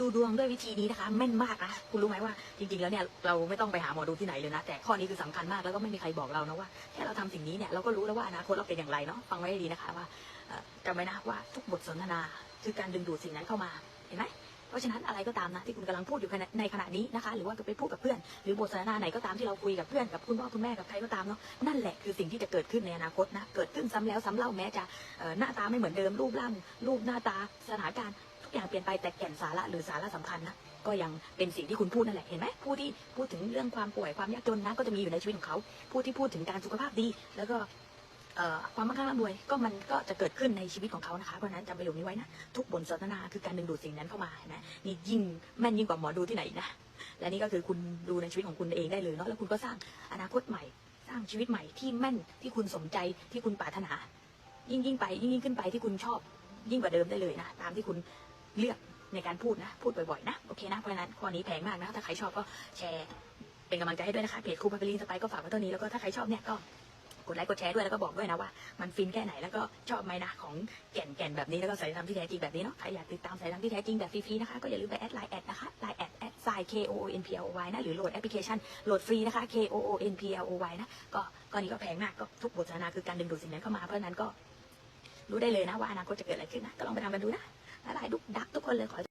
ดูดวงด้วยวิธีนี้นะคะแม่นมากนะคุณรู้ไหมว่าจริงๆแล้วเนี่ยเราไม่ต้องไปหาหมอดูที่ไหนเลยนะ แต่ข้อนี้คือสำคัญมากแล้วก็ไม่มีใครบอกเรานะว่าแค่เราทำสิ่งนี้เนี่ยเราก็รู้แล้วว่าอนาคตเราเป็นอย่างไรเนาะฟังไว้ให้ดีนะคะว่าจำไว้นะว่าทุกบทสนทนาคือการดึงดูดสิ่งนั้นเข้ามาเห็นไหมเพราะฉะนั้นอะไรก็ตามนะที่คุณกำลังพูดอยู่ในขณะนี้นะคะ หรือว่าไปพูดกับเพื่อน หรือบทสนทนาไหนก็ตามที่เราคุยกับเพื่อนกับคุณพ่อคุณแม่กับใครก็ตามเนาะนั่นแหละคือสิ่งที่จะเกิดขึ้นในอนาคตนะเกิดขึ้นซ้ำแล้วซ้ำเล่าแม้จะหน้าตาไม่เหมือนเดิมรูปร่างรูปหน้าตาสถานการณ์ ทุกอย่างเปลี่ยนไปแต่แก่นสาระหรือสาระสำคัญนะก็ยังเป็นสิ่งที่คุณพูดนั่นแหละเห็นไหมผู้ที่พูดถึงเรื่องความป่วยความยากจนนะก็จะมีอยู่ในชีวิตของเขา ผู้ที่พูดถึงการสุขภาพดี แล้วก็ความมั่งคั่งร่ำรวยก็มันก็จะเกิดขึ้นในชีวิตของเขานะคะเพราะนั้นจำประโยคนี้ไว้นะทุกบทสนทนาคือการดึงดูดสิ่งนั้นเข้ามาเห็นไหมนี่ยิ่งแม่นยิ่งกว่าหมอดูที่ไหนนะและนี่ก็คือคุณดูในชีวิตของคุณเองได้เลยเนาะแล้วคุณก็สร้างอนาคตใหม่ สร้างชีวิตใหม่ที่แม่นที่คุณสมใจที่คุณปรารถนา ยิ่งยิ่งไปยิ่งยิ่งขึ้นไปที่คุณชอบยิ่งกว่าเดิมได้เลยนะตามที่คุณ เลือกในการพูดนะ พูดบ่อยๆนะ โอเคนะ เพราะฉะนั้นข้อนี้แพงมากนะ ถ้าใครชอบก็แชร์ เป็นกำลังใจให้ด้วยนะคะ เพจครูพาเปลินสไปก็ฝากไว้เท่านี้ แล้วก็ถ้าใครชอบเนี่ยก็กดไลค์กดแชร์ด้วยแล้วก็บอกด้วยนะว่า มันฟินแค่ไหนแล้วก็ชอบไหมนะของแก่นแก่นแบบนี้แล้วก็สายธรรมที่แท้จริงแบบนี้เนาะใครอยากติดตามสายธรรมที่แท้จริงแบบฟรีๆนะคะก็อย่าลืมไปแอดไลน์แอดนะคะไลน์แอดแอดไซ K O O N P L O Y นะหรือโหลดแอปพลิเคชันโหลดฟรีนะคะ K O O N P L O Y นะก็ก็นี้ก็แพงมากก็ทุกบทสนทนาคือการดึงดูดสิ่งนั้นเข้ามาเพราะนั้นก็รู้ได้เลยนะว่าอนาคตจะเกิดอะไรขึ้นนะก็ลองไปทำกันดูนะ หลายบายดุกดักทุกคนเลยขอ